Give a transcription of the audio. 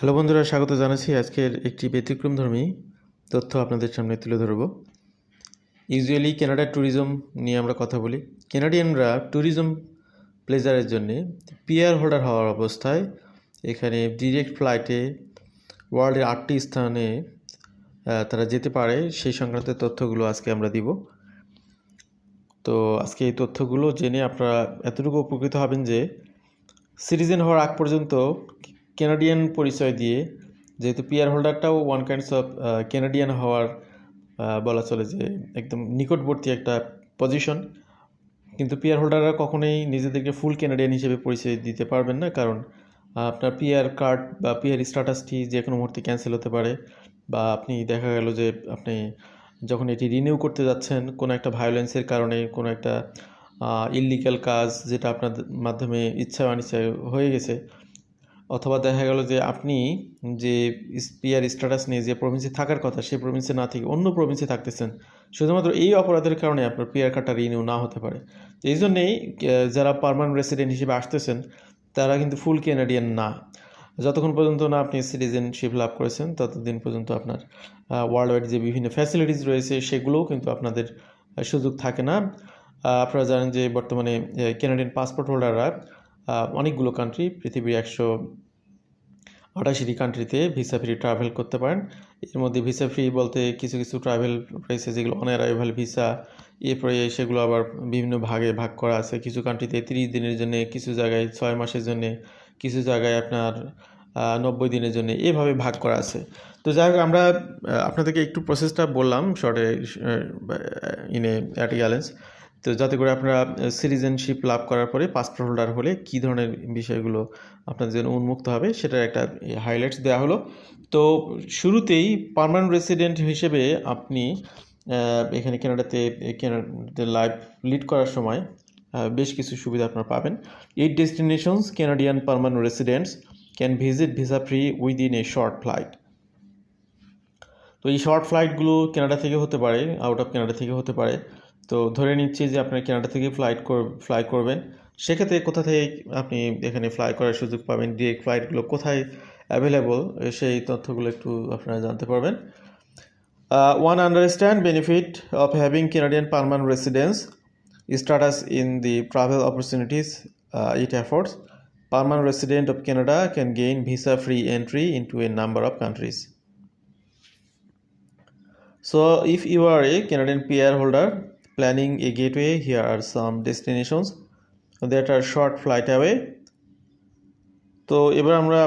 Hello বন্ধুরা, স্বাগত জানাচ্ছি আজকের একটি ব্যতিক্রমধর্মী তথ্য আপনাদের সামনে তুলে ধরব। ইউজুয়ালি কানাডার ট্যুরিজম নিয়ে আমরা কথা বলি। কেনাডিয়ানরা ট্যুরিজম প্লেজারের জন্যে পিয়ার হোল্ডার হওয়ার অবস্থায় এখানে ডিরেক্ট ফ্লাইটে ওয়ার্ল্ডের আটটি স্থানে তারা যেতে পারে। সেই সংক্রান্ত তথ্যগুলো আজকে আমরা দিব। তো আজকে এই তথ্যগুলো জেনে আপনারা এতটুকু উপকৃত হবেন যে সিটিজেন হওয়ার আগ পর্যন্ত কেনাডিয়ান পরিচয় দিয়ে যেহেতু পিয়ার হোল্ডারটাও ওয়ান কাইন্ডস অফ কেনাডিয়ান হওয়ার বলা চলে যে একদম নিকটবর্তী একটা পজিশন কিন্তু পিয়ার হোল্ডাররা কখনোই নিজেদেরকে ফুল কেনাডিয়ান হিসেবে পরিচয় দিতে পারবেন না কারণ আহ, আপনার পিয়ার কার্ড বা পিয়ার স্ট্যাটাসটি যে কোনো মুহূর্তে ক্যান্সেল হতে পারে বা আপনি দেখা গেল যে আপনি যখন এটি রিনিউ করতে যাচ্ছেন কোনো একটা ভায়োলেন্সের কারণে কোনো একটা ইললিগাল কাজ যেটা আপনার মাধ্যমে ইচ্ছা অনিচ্ছায় হয়ে গেছে অথবা দেখা গেল যে আপনি যে পিয়ার স্ট্যাটাস নিয়ে যে প্রভিন্সে থাকার কথা, সেই প্রভিন্সে না থেকে অন্য প্রভিন্সে থাকতেছেন, শুধুমাত্র এই অপরাধের কারণে আপনার পিয়ার কার্ডটা রিনিউ না হতে পারে। এই জন্যেই যারা পার্মানেন্ট রেসিডেন্ট হিসেবে আসতেছেন, তারা কিন্তু ফুল কেনাডিয়ান না। যতক্ষণ পর্যন্ত না আপনি সিটিজেনশিপ লাভ করেছেন, ততদিন পর্যন্ত আপনার ওয়ার্ল্ড ওয়াইড যে বিভিন্ন ফ্যাসিলিটিস রয়েছে, সেগুলোও কিন্তু আপনাদের সুযোগ থাকে না। আপনারা জানেন যে বর্তমানে কেনাডিয়ান পাসপোর্ট হোল্ডাররা অনেকগুলো কান্ট্রি পৃথিবীর একশো আটাশিটি কান্ট্রিতে ভিসা ফ্রি ট্রাভেল করতে পারেন। এর মধ্যে ভিসা ফ্রি বলতে কিছু কিছু ট্রাভেল রয়েছে যেগুলো অনারাইভাল ভিসা এরপরে সেগুলো আবার বিভিন্ন ভাগে ভাগ করা আছে। কিছু কান্ট্রিতে তিরিশ দিনের জন্য, কিছু জায়গায় ছয় মাসের জন্য, কিছু জায়গায় আপনার নব্বই দিনের জন্য, এভাবে ভাগ করা আছে। তো যাই হোক, আমরা আপনাদেরকে একটু প্রসেসটা বললাম শর্টে ইনে অ্যাট গ্যালেন্স তো যাতে করে আপনারা সিটিজেনশিপ লাভ করার পরে পাসপোর্ট হোল্ডার হলে কী ধরনের বিষয়গুলো আপনাদের জন্য উন্মুক্ত হবে সেটার একটা হাইলাইটস দেওয়া হলো। তো শুরুতেই পার্মানেন্ট রেসিডেন্ট হিসেবে আপনি এখানে কেনাডাতে কেনাডাতে লাইফ লিড করার সময় বেশ কিছু সুবিধা আপনারা পাবেন। এই destinations Canadian permanent residents can visit visa free within a short flight তো এই শর্ট ফ্লাইটগুলো কানাডা থেকে হতে পারে আউট অফ কানাডা থেকে হতে পারে। তো ধরে নিচ্ছি যে আপনার কেনাডা থেকে ফ্লাইট কর ফ্লাই করবেন। সেক্ষেত্রে কোথা থেকে আপনি এখানে ফ্লাই করার সুযোগ পাবেন? ডিরেক্ট ফ্লাইটগুলো কোথায় অ্যাভেলেবল সেই তথ্যগুলো একটু আপনারা জানতে পারবেন। One understand benefit of having Canadian permanent residence status in the travel opportunities it affords permanent resident of Canada can gain visa free entry into a number of countries so if you are a Canadian P R holder planning a gateway here are some destinations that are short flight away তো এবার আমরা